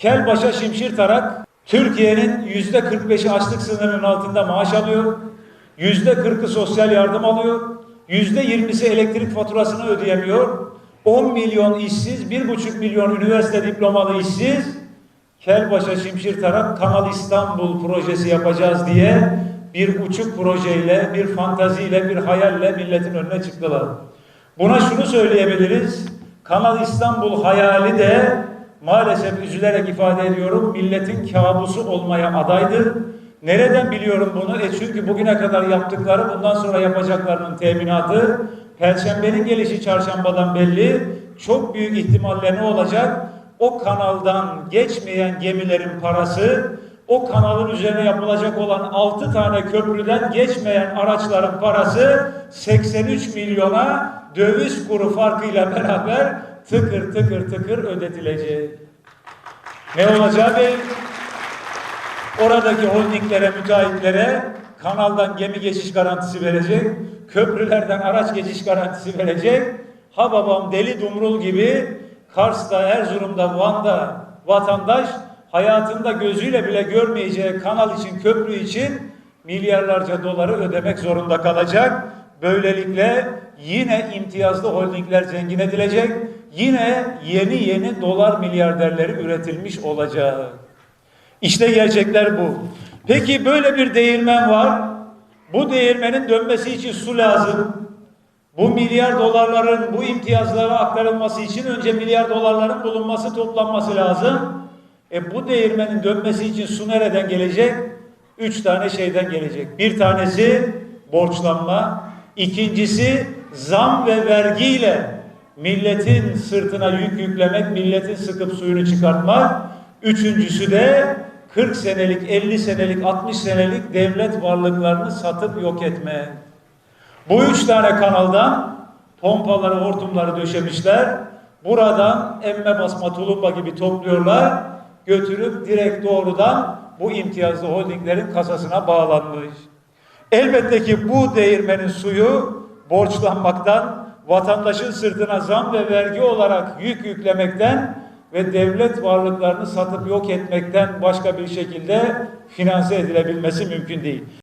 Kelbaş'a Şimşir Tarak Türkiye'nin yüzde 45'i açlık sınırının altında maaş alıyor. Yüzde 40'ı sosyal yardım alıyor. Yüzde 20'si elektrik faturasını ödeyemiyor. 10 milyon işsiz, 1,5 milyon üniversite diplomalı işsiz. Kelbaş'a Şimşir Tarak Kanal İstanbul projesi yapacağız diye bir uçuk projeyle, bir fantaziyle, bir hayalle milletin önüne çıktılar. Buna şunu söyleyebiliriz. Kanal İstanbul hayali de maalesef üzülerek ifade ediyorum milletin kabusu olmaya adaydır. Nereden biliyorum bunu? E çünkü bugüne kadar yaptıkları bundan sonra yapacaklarının teminatı Perşembenin gelişi çarşambadan belli. Çok büyük ihtimalle ne olacak? O kanaldan geçmeyen gemilerin parası, o kanalın üzerine yapılacak olan 6 tane köprüden geçmeyen araçların parası 83 milyona döviz kuru farkıyla beraber tıkır tıkır tıkır ödetilecek. Ne olacağı belli. Oradaki holdinglere, müteahhitlere kanaldan gemi geçiş garantisi verecek, köprülerden araç geçiş garantisi verecek. Ha babam deli dumrul gibi Kars'ta, Erzurum'da, Van'da vatandaş hayatında gözüyle bile görmeyeceği kanal için, köprü için milyarlarca doları ödemek zorunda kalacak. Böylelikle yine imtiyazlı holdingler zengin edilecek. Yine yeni yeni dolar milyarderleri üretilmiş olacak. İşte gerçekler bu. Peki böyle bir değirmen var. Bu değirmenin dönmesi için su lazım. Bu milyar dolarların bu imtiyazlara aktarılması için önce milyar dolarların bulunması, toplanması lazım. E bu değirmenin dönmesi için su nereden gelecek? Üç tane şeyden gelecek. Bir tanesi borçlanma, ikincisi zam ve vergiyle milletin sırtına yük yüklemek, milletin sıkıp suyunu çıkartmak. Üçüncüsü de 40 senelik, 50 senelik, 60 senelik devlet varlıklarını satıp yok etme. Bu üç tane kanaldan pompaları, hortumları döşemişler. Buradan emme basma tulumba gibi topluyorlar. Götürüp direkt doğrudan bu imtiyazlı holdinglerin kasasına bağlanmış. Elbette ki bu değirmenin suyu borçlanmaktan, vatandaşın sırtına zam ve vergi olarak yük yüklemekten ve devlet varlıklarını satıp yok etmekten başka bir şekilde finanse edilebilmesi mümkün değil.